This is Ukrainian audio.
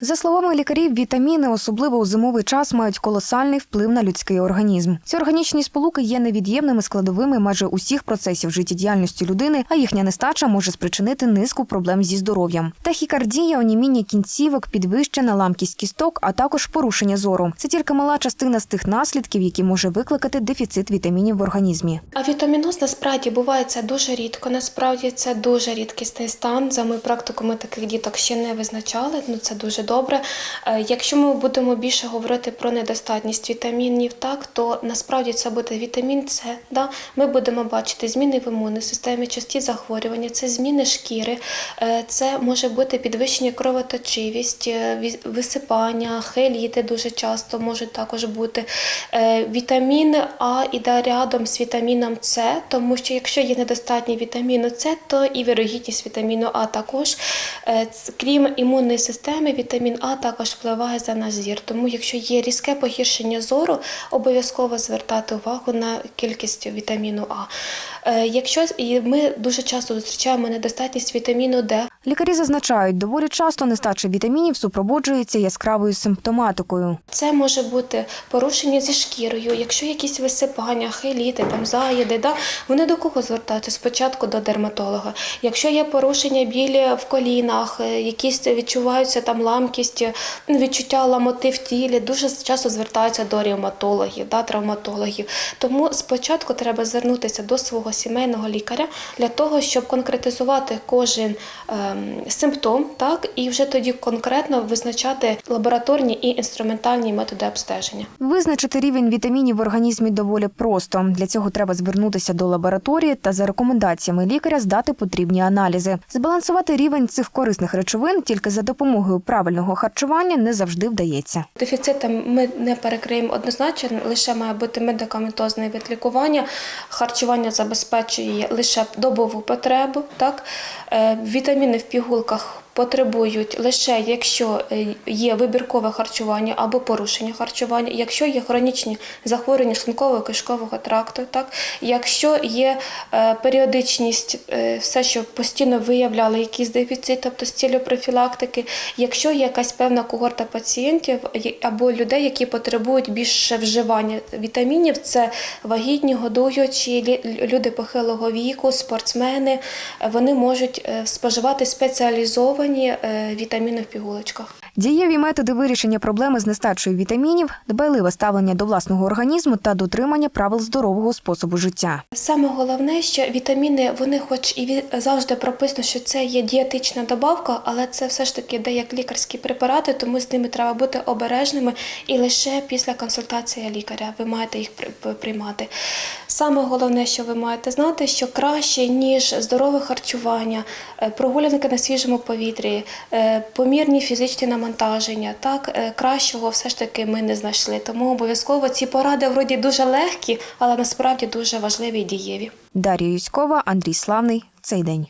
За словами лікарів, вітаміни, особливо у зимовий час, мають колосальний вплив на людський організм. Ці органічні сполуки є невід'ємними складовими майже усіх процесів життєдіяльності людини, а їхня нестача може спричинити низку проблем зі здоров'ям. Тахікардія, оніміння кінцівок, підвищена ламкість кісток, а також порушення зору. Це тільки мала частина з тих наслідків, які може викликати дефіцит вітамінів в організмі. А вітаміноз насправді буває це дуже рідко. Насправді це дуже рідкісний стан. За мою практику ми таких діток ще не визначали. Ну це дуже добре. Е, Якщо ми будемо більше говорити про недостатність вітамінів, так то насправді це буде вітамін С. Да? Ми будемо бачити зміни в імунній системі, часті захворювання, це зміни шкіри, е, це може бути підвищення кровоточивість, е, висипання, хеліти дуже часто можуть також бути. Вітамін А іде рядом з вітаміном С, тому що якщо є недостатній вітаміну С, то і вірогідність вітаміну А також. Крім імунної системи, вітамін А також впливає за наш зір. Тому, якщо є різке погіршення зору, обов'язково звертати увагу на кількість вітаміну А. Е, Якщо і ми дуже часто зустрічаємо недостатність вітаміну Д, Лікарі зазначають, доволі часто нестача вітамінів супроводжується яскравою симптоматикою. Це може бути порушення зі шкірою, якщо якісь висипання, хеліти, там заїди, да, вони до кого звертаються? Спочатку до дерматолога. Якщо є порушення білі в колінах, е, якісь відчуваються там ламкість, е, відчуття ламоти в тілі, дуже часто звертаються до ревматологів, да, травматологів. Тому спочатку треба звернутися до свого сімейного лікаря для того, щоб конкретизувати кожен ем, симптом, так, і вже тоді конкретно визначати лабораторні і інструментальні методи обстеження. Визначити рівень вітамінів в організмі доволі просто. Для цього треба звернутися до лабораторії та за рекомендаціями лікаря здати потрібні аналізи. Збалансувати рівень цих корисних речовин тільки за допомогою правильного харчування не завжди вдається. Дефіцитом ми не перекриємо однозначно, лише має бути медикаментозне від лікування. Харчування забезпечує лише добову потребу. Так? Е, Вітаміни в пігулках потребують лише якщо е, є вибіркове харчування або порушення харчування, якщо є хронічні захворювання шлунково кишкового тракту, так? якщо є е, періодичність, е, все, що постійно виявляли якийсь дефіцит, тобто з цілею профілактики, якщо є якась певна когорта пацієнтів або людей, які потребують більше вживання вітамінів, це вагітні, годуючі, люди похилого віку, спортсмени, вони можуть споживати спеціалізовані е, вітаміни в пігулочках. Дієві методи вирішення проблеми з нестачею вітамінів, дбайливе ставлення до власного організму та дотримання правил здорового способу життя. Саме головне, що вітаміни, вони, хоч і завжди прописано, що це є дієтична добавка, але це все ж таки де як лікарські препарати, тому з ними треба бути обережними і лише після консультації лікаря ви маєте їх при- приймати. Саме головне, що ви маєте знати, що краще ніж здорове харчування, е, прогулянки на свіжому повітрі, е, помірні фізичні навантаження, так е, кращого все ж таки ми не знайшли. Тому обов'язково ці поради вроді дуже легкі, але насправді дуже важливі і дієві. Дар'я Юськова, Андрій Славний. Цей день.